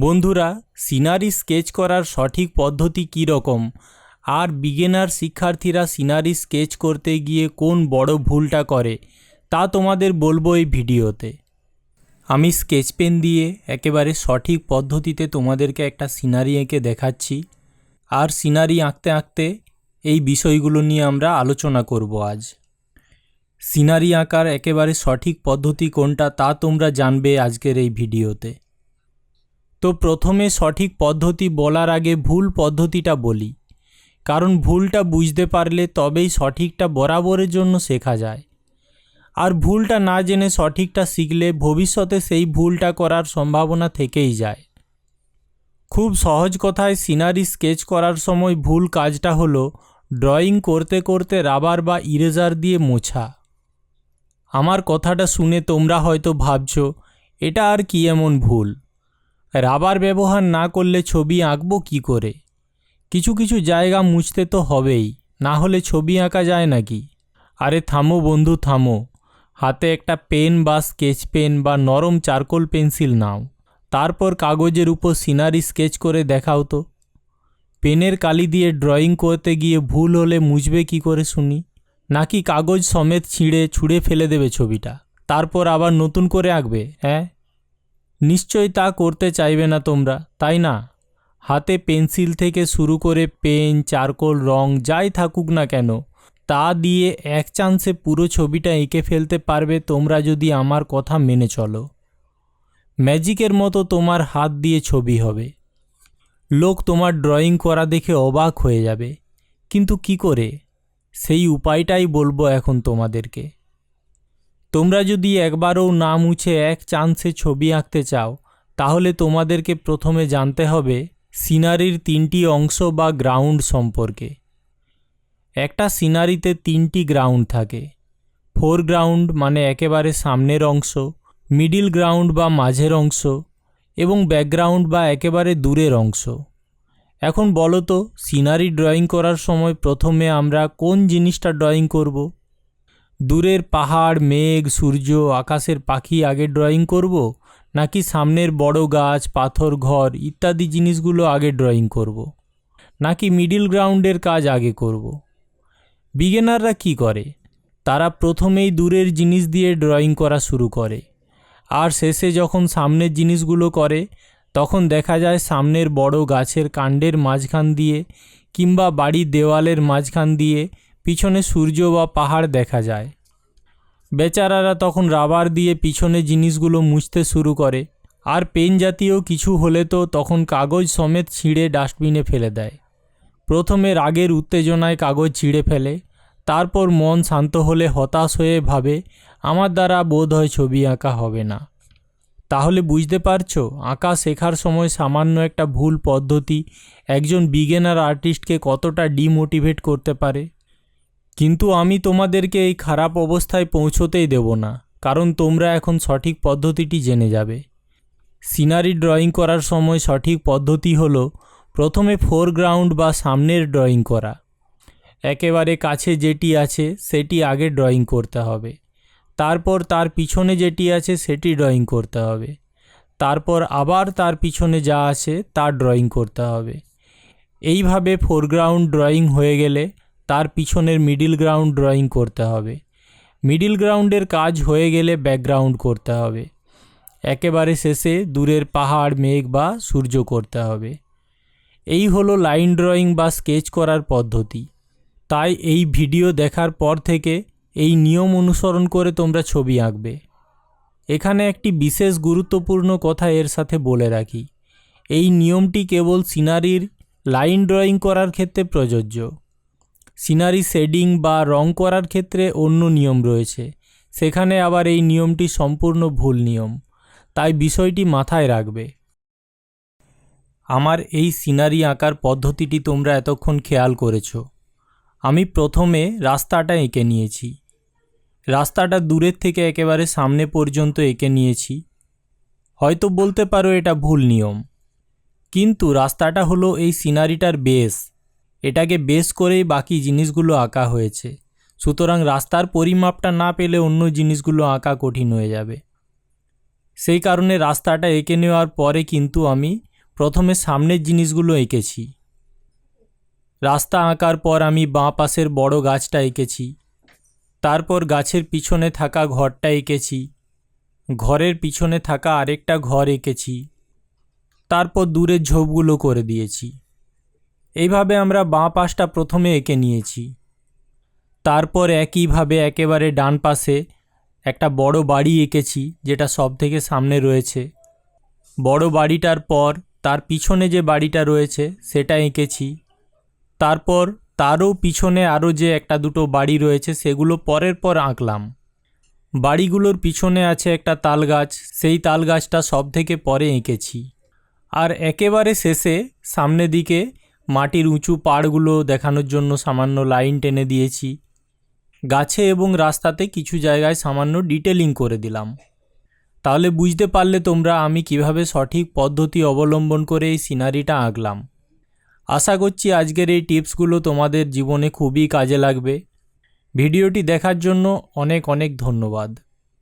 বন্ধুরা, scenery sketch করার সঠিক পদ্ধতি কী রকম? আর বিগিনার শিক্ষার্থীরা সিনারি স্কেচ করতে গিয়ে কোন বড় ভুলটা করে? তা তোমাদের বলব এই ভিডিওতে। আমি স্কেচ পেন দিয়ে একেবারে সঠিক পদ্ধতিতে তোমাদেরকে একটা সিনারি এঁকে দেখাচ্ছি। আর সিনারি আঁকতে আঁকতে এই বিষয়গুলো নিয়ে আমরা আলোচনা করব আজ। সিনারি আঁকার একেবারে সঠিক পদ্ধতি কোনটা তা তোমরা জানবে আজকের এই ভিডিওতে। তো প্রথমে সঠিক পদ্ধতি বলার আগে ভুল পদ্ধতিটা বলি। কারণ ভুলটা বুঝতে পারলে তবেই সঠিকটা বরাবরের জন্য শেখা যায়। আর ভুলটা না জেনে সঠিকটা শিখলে ভবিষ্যতে সেই ভুলটা করার সম্ভাবনা থেকেই যায়। খুব সহজ কথায় সিনারি স্কেচ করার সময় ভুল কাজটা হলো ড্রয়িং করতে করতে রাবার বা ইরেজার দিয়ে মোছা। আমার কথাটা শুনে তোমরা হয়তো ভাবছ, এটা আর কি এমন ভুল? রাবার ব্যবহার না করলে ছবি আঁকবো কি করে? কিছু কিছু জায়গা মুছতে তো হবেই, না হলে ছবি আঁকা যায় নাকি? আরে থামো বন্ধু, থামো। হাতে একটা পেন বা স্কেচ পেন বা নরম চারকোল পেন্সিল নাও। তারপর কাগজের উপর সিনারি স্কেচ করে দেখাও তো। পেনের কালি দিয়ে ড্রয়িং করতে গিয়ে ভুল হলে মুছবে কি করে শুনি? নাকি কাগজ সমেত ছিঁড়ে ছুঁড়ে ফেলে দেবে ছবিটা? তারপর আবার নতুন করে আঁকবে হ্যাঁ? নিশ্চয়ই তা করতে চাইবে না তোমরা, তাই না? হাতে পেন্সিল থেকে শুরু করে পেন, চারকোল, রং, যাই থাকুক না কেন, তা দিয়ে এক চান্সে পুরো ছবিটা এঁকে ফেলতে পারবে তোমরা যদি আমার কথা মেনে চলো। ম্যাজিকের মতো তোমার হাত দিয়ে ছবি হবে। লোক তোমার ড্রয়িং করা দেখে অবাক হয়ে যাবে। কিন্তু কি করে? সেই উপায়টাই বলব এখন তোমাদেরকে। তোমরা যদি একবারও না মুছে এক চান্সে ছবি আঁকতে চাও, তাহলে তোমাদেরকে প্রথমে জানতে হবে সিনারির তিনটি অংশ বা গ্রাউন্ড সম্পর্কে। একটা সিনারিতে তিনটি গ্রাউন্ড থাকে। ফোরগ্রাউন্ড মানে একেবারে সামনের অংশ, মিডিল গ্রাউন্ড বা মাঝের অংশ এবং ব্যাকগ্রাউন্ড বা একেবারে দূরের অংশ। এখন বলো তো, সিনারি ড্রয়িং করার সময় প্রথমে আমরা কোন জিনিসটা ড্রয়িং করব? দূরের পাহাড়, মেঘ, সূর্য, আকাশের পাখি আগে ড্রয়িং করব নাকি সামনের বড় গাছ, পাথর, ঘর ইত্যাদি জিনিসগুলো আগে ড্রয়িং করব। নাকি মিডিল গ্রাউন্ডের কাজ আগে করব। বিগিনাররা কি করে তারা প্রথমেই দূরের জিনিস দিয়ে ড্রয়িং করা শুরু করে আর শেষে যখন সামনের জিনিসগুলো করে, তখন দেখা যায় সামনের বড় গাছের কাণ্ডের মাঝখান দিয়ে কিংবা বাড়ির দেওয়ালের মাঝখান দিয়ে পিছনে সূর্য বা পাহাড় দেখা যায়। বেচারারা তখন রাবার দিয়ে পিছনে জিনিসগুলো মুছতে শুরু করে। আর পেন জাতীয় কিছু হলে তো তখন কাগজ সমেত ছিঁড়ে ডাস্টবিনে ফেলে দেয়। প্রথমে রাগের উত্তেজনায় কাগজ ছিঁড়ে ফেলে। তারপর মন শান্ত হলে হতাশ হয়ে ভাবে, আমার দ্বারা বোধ হয় ছবি আঁকা হবে না। তাহলে বুঝতে পারছ, আঁকা শেখার সময় সামান্য একটা ভুল পদ্ধতি একজন বিগেনার আর্টিস্টকে কতটা ডিমোটিভেট করতে পারে। কিন্তু আমি তোমাদেরকে এই খারাপ অবস্থায় পৌঁছতেই দেব না, কারণ তোমরা এখন সঠিক পদ্ধতিটি জেনে যাবে। সিনারি ড্রয়িং করার সময় সঠিক পদ্ধতি হলো, প্রথমে ফোরগ্রাউন্ড বা সামনের ড্রয়িং করা। একেবারে কাছে যেটি আছে, সেটি আগে ড্রয়িং করতে হবে। তারপর তার পিছনে যেটি আছে, সেটি ড্রয়িং করতে হবে। তারপর আবার তার পিছনে যা আছে, তা ড্রয়িং করতে হবে। এইভাবে ফোরগ্রাউন্ড ড্রয়িং হয়ে গেলে তার পিছনের মিডিল গ্রাউন্ড ড্রয়িং করতে হবে। মিডিল গ্রাউন্ডের কাজ হয়ে গেলে ব্যাকগ্রাউন্ড করতে হবে। একেবারে শেষে দূরের পাহাড়, মেঘ বা সূর্য করতে হবে। এই হলো লাইন ড্রয়িং বা স্কেচ করার পদ্ধতি। তাই এই ভিডিও দেখার পর থেকে এই নিয়ম অনুসরণ করে তোমরা ছবি আঁকবে। এখানে একটি বিশেষ গুরুত্বপূর্ণ কথা এর সাথে বলে রাখি। এই নিয়মটি কেবল সিনারির লাইন ড্রয়িং করার ক্ষেত্রে প্রযোজ্য। সিনারি শেডিং বা রং করার ক্ষেত্রে অন্য নিয়ম রয়েছে। সেখানে আবার এই নিয়মটি সম্পূর্ণ ভুল নিয়ম। তাই বিষয়টি মাথায় রাখবে। আমার এই সিনারি আঁকার পদ্ধতিটি তোমরা এতক্ষণ খেয়াল করেছ। আমি প্রথমে রাস্তাটা এঁকে নিয়েছি। রাস্তাটা দূরের থেকে একেবারে সামনে পর্যন্ত এঁকে নিয়েছি। হয়তো বলতে পারো এটা ভুল নিয়ম। কিন্তু রাস্তাটা হলো এই সিনারিটার বেস। এটাকে বেস করেই বাকি জিনিসগুলো আঁকা হয়েছে। সুতরাং রাস্তার পরিমাপটা না পেলে অন্য জিনিসগুলো আঁকা কঠিন হয়ে যাবে। সেই কারণে রাস্তাটা এঁকে নেওয়ার পরে কিন্তু আমি প্রথমে সামনের জিনিসগুলো এঁকেছি। রাস্তা আঁকার পর আমি বাঁ পাশের বড় গাছটা এঁকেছি। তারপর গাছের পিছনে থাকা ঘরটা এঁকেছি। ঘরের পিছনে থাকা আরেকটা ঘর এঁকেছি। তারপর দূরের ঝোপগুলো করে দিয়েছি। এইভাবে আমরা বাঁ পাশটা প্রথমে এঁকে নিয়েছি। তারপর একইভাবে একেবারে ডান পাশে একটা বড় বাড়ি এঁকেছি, যেটা সব থেকে সামনে রয়েছে। বড় বাড়িটার পর তার পিছনে যে বাড়িটা রয়েছে, সেটা এঁকেছি। তারপর তারও পিছনে আরও যে একটা দুটো বাড়ি রয়েছে, সেগুলো পরের পর আঁকলাম। বাড়িগুলোর পিছনে আছে একটা তাল গাছ সেই তাল গাছটা সব থেকে পরে এঁকেছি। আর একেবারে শেষে সামনে দিকে মাটির উঁচু পাড়গুলো দেখানোর জন্য সামান্য লাইন টেনে দিয়েছি। গাছে এবং রাস্তাতে কিছু জায়গায় সামান্য ডিটেলিং করে দিলাম। তাহলে বুঝতে পারলে তোমরা আমি কীভাবে সঠিক পদ্ধতি অবলম্বন করে এই সিনারিটা আঁকলাম। আশা করছি আজকের এই টিপসগুলো তোমাদের জীবনে খুবই কাজে লাগবে। ভিডিওটি দেখার জন্য অনেক অনেক ধন্যবাদ।